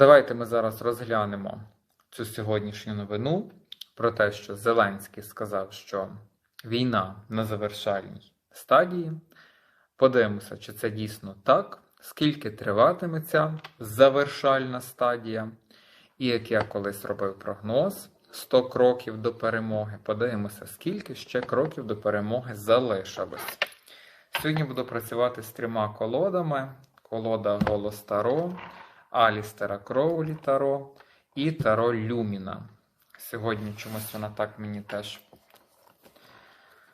Давайте ми зараз розглянемо цю сьогоднішню новину про те, що Зеленський сказав, що війна на завершальній стадії. Подивимося, чи це дійсно так, скільки триватиме ця завершальна стадія. І як я колись робив прогноз 100 кроків до перемоги, подивимося, скільки ще кроків до перемоги залишилось. Сьогодні буду працювати з трьома колодами: колода Голос Таро, Алістера Кроулі Таро і Таро Люміна. Сьогодні чомусь вона так мені теж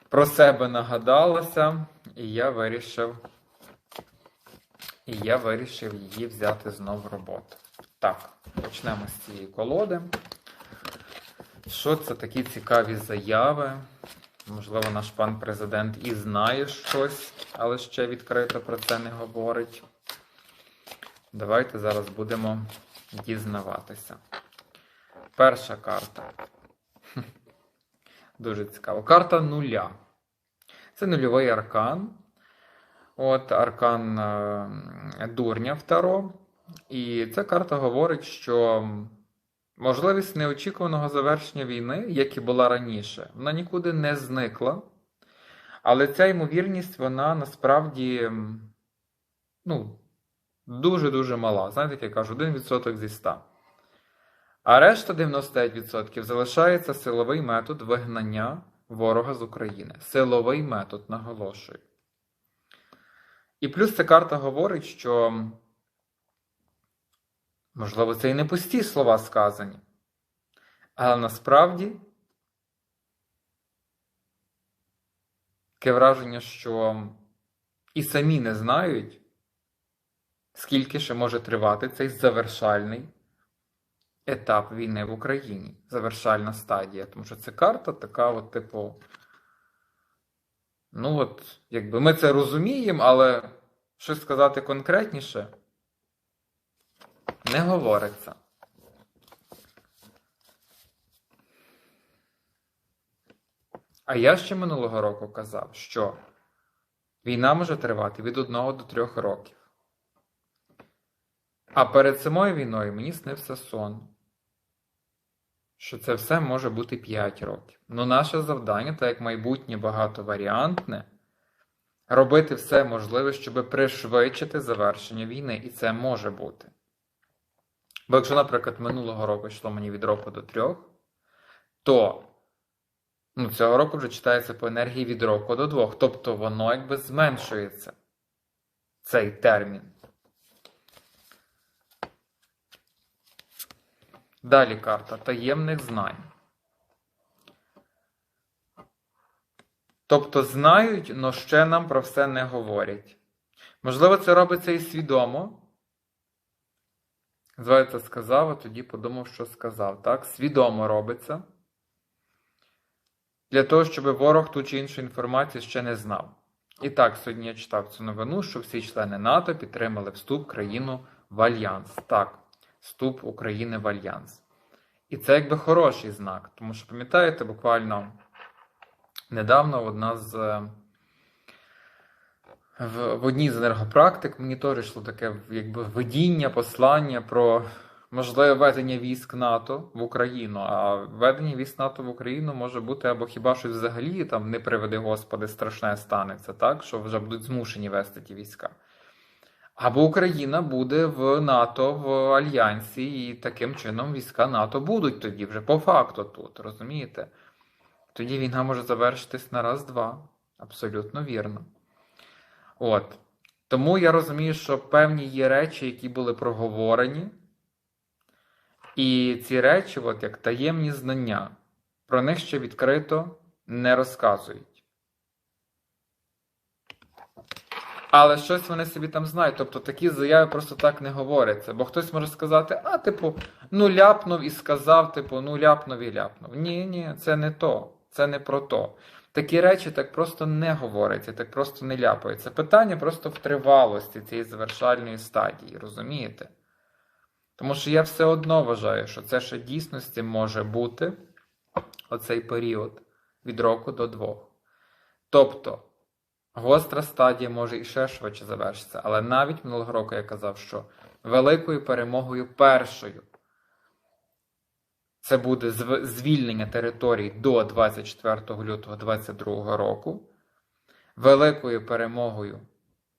про себе нагадалася, і я вирішив, і я вирішив її взяти знов в роботу. Так, почнемо з цієї колоди. Що це такі цікаві заяви? Можливо, наш пан президент і знає щось, але ще відкрито про це не говорить. Давайте зараз будемо дізнаватися. Перша карта. Дуже цікаво. Карта нуля. Це нульовий аркан. От аркан е, дурня в Таро. І ця карта говорить, що можливість неочікуваного завершення війни, як і була раніше, вона нікуди не зникла. Але ця ймовірність, вона насправді ну, дуже-дуже мала. Знаєте, як я кажу, 1% зі 100. А решта 99% залишається силовий метод вигнання ворога з України. Силовий метод, наголошую. І плюс ця карта говорить, що, можливо, це і не пусті слова сказані. Але насправді таке враження, що і самі не знають, скільки ще може тривати цей завершальний етап війни в Україні. Завершальна стадія. Тому що це карта така, от, типу. Ну, от, якби ми це розуміємо, але щось сказати конкретніше не говориться. А я ще минулого року казав, що війна може тривати від 1 до 3 років. А перед самою війною мені снився сон, що це все може бути 5 років. Ну, наше завдання, так як майбутнє багатоваріантне, робити все можливе, щоб пришвидшити завершення війни. І це може бути. Бо якщо, наприклад, минулого року йшло мені від року до трьох, то ну, цього року вже читається по енергії від року до двох. Тобто воно якби зменшується цей термін. Далі карта таємних знань. Тобто знають, але ще нам про все не говорять. Можливо, це робиться і свідомо. Здається, сказав, а тоді подумав, що сказав. Так? Свідомо робиться. Для того, щоб ворог ту чи іншу інформацію ще не знав. І так, сьогодні я читав цю новину, що всі члени НАТО підтримали вступ країну в Альянс. Так, вступ України в Альянс. І це якби хороший знак. Тому що, пам'ятаєте, буквально недавно одна з. В, в одній з енергопрактик мені теж йшло таке якби видіння, послання про можливе введення військ НАТО в Україну. А введення військ НАТО в Україну може бути або хіба щось взагалі там не приведи Господи, страшне станеться, так? Що вже будуть змушені вести ті війська. Або Україна буде в НАТО в Альянсі, і таким чином війська НАТО будуть тоді вже по факту тут, розумієте? Тоді війна може завершитись на раз-два. Абсолютно вірно. От. Тому я розумію, що певні є речі, які були проговорені. І ці речі, от як таємні знання, про них ще відкрито не розказують. Але щось вони собі там знають. Тобто такі заяви просто так не говоряться. Бо хтось може сказати, а, типу, ну ляпнув і сказав, типу, ну ляпнув і ляпнув. Ні, ні, це не то, це не про то. Такі речі так просто не говоряться, так просто не ляпаються. Питання просто в тривалості цієї завершальної стадії, розумієте? Тому що я все одно вважаю, що це ще дійсності може бути оцей період від року до двох. Тобто, гостра стадія може і ще швидше завершитися, але навіть минулого року я казав, що великою перемогою першою. Це буде звільнення територій до 24 лютого 2022 року. Великою перемогою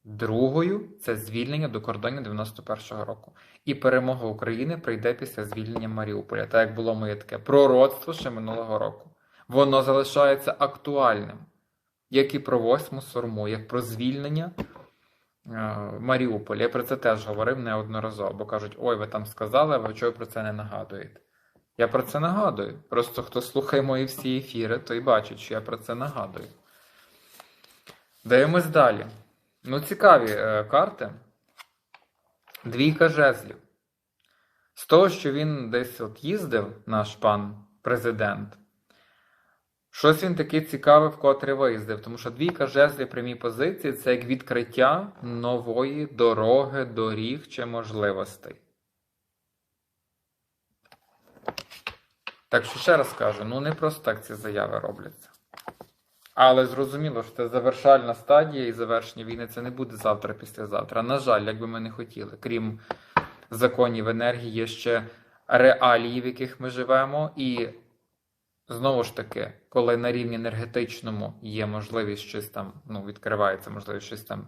другою це звільнення до кордонів 91-го року. І перемога України прийде після звільнення Маріуполя, так як було моє таке пророцтво ще минулого року. Воно залишається актуальним, як і про восьму сурму, як про звільнення е, Маріуполя. Я про це теж говорив неодноразово, бо кажуть, ой, ви там сказали, а ви чого про це не нагадуєте? Я про це нагадую. Просто хто слухає мої всі ефіри, той бачить, що я про це нагадую. Дивимось далі. Ну, цікаві е, карти. Двійка жезлів. З того, що він десь от їздив, наш пан президент, щось він таке цікаве вкотре виїздив, тому що двійка жезлів прямій позиції це як відкриття нової дороги, доріг чи можливостей. Так що ще раз кажу, ну не просто так ці заяви робляться. Але зрозуміло, що це завершальна стадія і завершення війни це не буде завтра, післязавтра. На жаль, як би ми не хотіли. Крім законів енергії, є ще реалії, в яких ми живемо, і знову ж таки, коли на рівні енергетичному є можливість щось там, ну, відкривається можливість щось там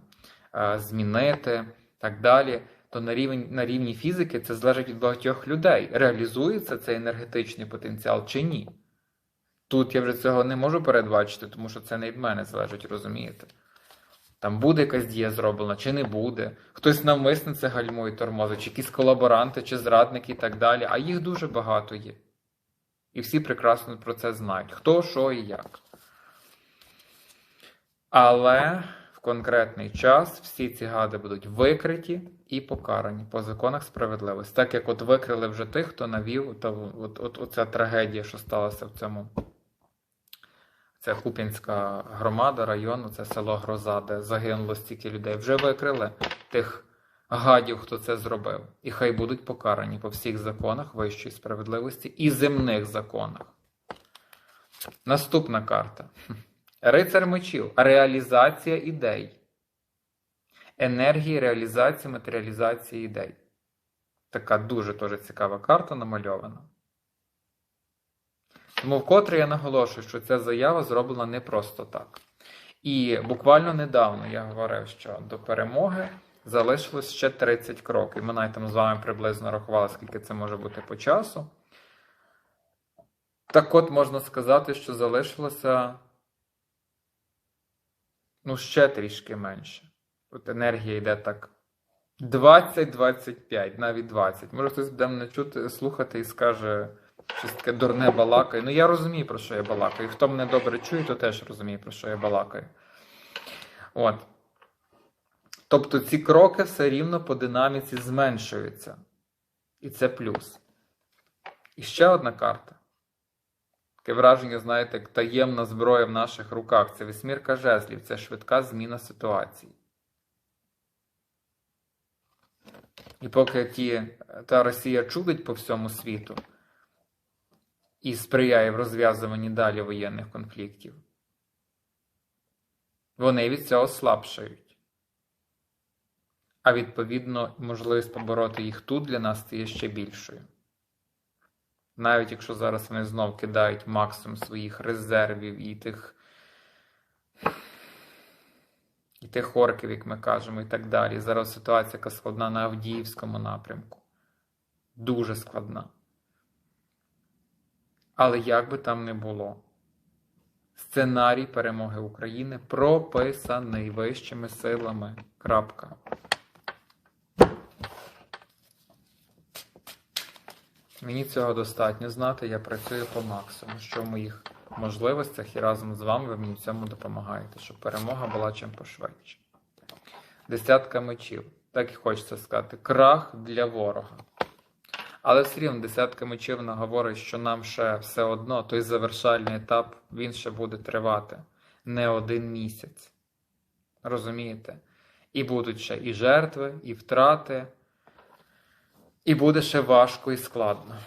е, змінити, так далі, то на рівні, на рівні фізики це залежить від багатьох людей. Реалізується цей енергетичний потенціал чи ні? Тут я вже цього не можу передбачити, тому що це не від мене залежить, розумієте? Там буде якась дія зроблена, чи не буде. Хтось навмисно це гальмує тормозить, чи якісь колаборанти, чи зрадники і так далі. А їх дуже багато є. І всі прекрасно про це знають. Хто, що і як. Але в конкретний час всі ці гади будуть викриті і покарані по законах справедливості. Так як от викрили вже тих, хто навів то, от, от, оця трагедія, що сталася в цьому. Це Куп'янська громада, району, це село Гроза, де загинуло стільки людей. Вже викрили тих гадів, хто це зробив. І хай будуть покарані по всіх законах вищої справедливості і земних законах. Наступна карта. Рицар мечів. Реалізація ідей. Енергії реалізації, матеріалізації ідей. Така дуже теж цікава карта намальована. Тому вкотре я наголошую, що ця заява зроблена не просто так. І буквально недавно я говорив, що до перемоги залишилось ще 30 кроків. Ми навіть там з вами приблизно рахували, скільки це може бути по часу. Так от можна сказати, що залишилося ну, ще трішки менше. От енергія йде так 20-25, навіть 20. Може хтось буде мене чути, слухати і скаже, щось таке дурне балакає. Ну я розумію, про що я балакаю. Хто мене добре чує, то теж розуміє, про що я балакаю. От. Тобто ці кроки все рівно по динаміці зменшуються. І це плюс. І ще одна карта. Таке враження, знаєте, як таємна зброя в наших руках. Це вісьмірка жезлів, це швидка зміна ситуації. І поки ті, та Росія чудить по всьому світу і сприяє в розв'язуванні далі воєнних конфліктів, вони від цього слабшають. А відповідно, можливість побороти їх тут для нас стає ще більшою. Навіть якщо зараз вони знов кидають максимум своїх резервів і тих і тих орків, як ми кажемо, і так далі. Зараз ситуація, яка складна на Авдіївському напрямку. Дуже складна. Але як би там не було, сценарій перемоги України прописаний вищими силами. Крапка. Мені цього достатньо знати, я працюю по максимуму, що в моїх можливостях і разом з вами ви мені в цьому допомагаєте, щоб перемога була чим пошвидше. Десятка мечів. Так і хочеться сказати, крах для ворога. Але все рівно десятка мечів наговорить, що нам ще все одно той завершальний етап він ще буде тривати не один місяць. Розумієте? І будуть ще і жертви, і втрати. І буде ще важко і складно.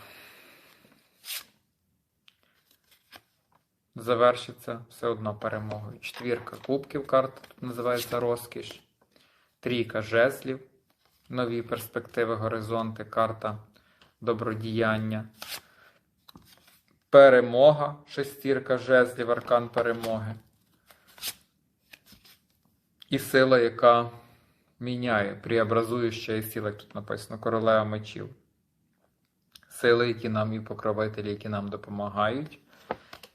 Завершиться все одно перемогою. Четвірка кубків карта тут називається розкіш. Трійка жезлів. нові перспективи, горизонти, карта добродіяння. Перемога, шестірка жезлів, аркан перемоги. І сила, яка міняє, преобразуюча і сила, як тут написано, королева мечів. Сили, які нам і покровителі, які нам допомагають,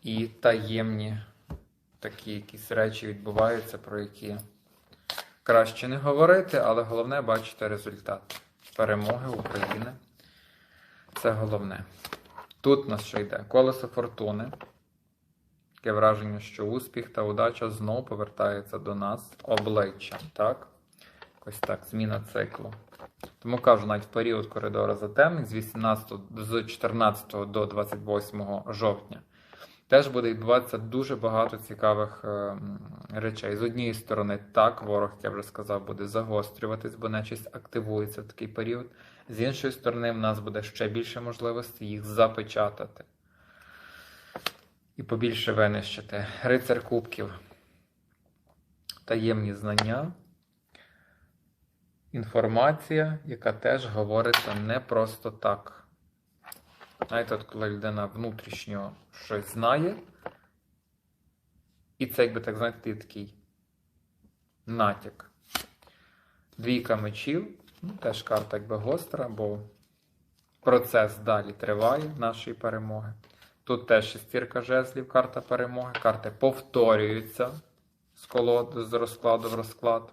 і таємні такі якісь речі відбуваються, про які краще не говорити, але головне бачити результат перемоги України. Це головне. Тут нас що йде? Колесо фортуни. Таке враження, що успіх та удача знову повертаються до нас обличчям. Ось так, зміна циклу. Тому кажу, навіть в період коридору затемнень з 18, з 14 до 28 жовтня теж буде відбуватися дуже багато цікавих е, речей. З однієї сторони, так, ворог, як я вже сказав, буде загострюватись, бо нечисть активується в такий період. З іншої сторони, в нас буде ще більше можливості їх запечатати і побільше винищити. Рицар кубків. Таємні знання. Інформація, яка теж говориться не просто так. Знаєте, от коли людина внутрішньо щось знає, і це, якби так знаєте, такий натяк. Двійка мечів, ну, теж карта якби гостра, бо процес далі триває нашої перемоги. Тут теж шестірка жезлів, карта перемоги. Карти повторюються з колоди, з розкладу в розклад.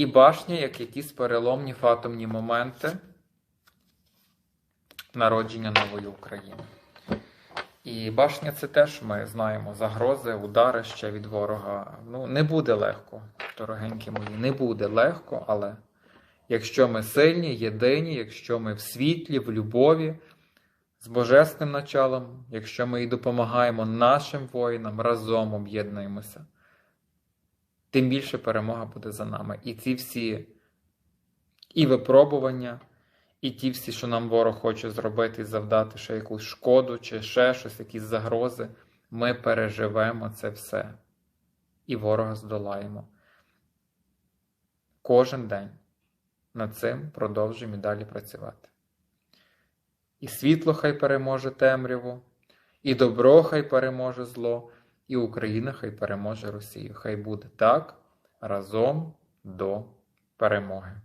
І башня, як якісь переломні фатомні моменти народження нової України. І башня це теж ми знаємо загрози, удари ще від ворога. Ну, не буде легко, дорогенькі мої, не буде легко, але якщо ми сильні, єдині, якщо ми в світлі, в любові, з божественним началом, якщо ми і допомагаємо нашим воїнам, разом об'єднуємося, тим більше перемога буде за нами. І ці всі і випробування, і ті всі, що нам ворог хоче зробити завдати ще якусь шкоду, чи ще щось, якісь загрози, ми переживемо це все. І ворога здолаємо. Кожен день над цим продовжуємо і далі працювати. І світло хай переможе темряву, і добро хай переможе зло, і Україна хай переможе Росію. Хай буде так разом до перемоги.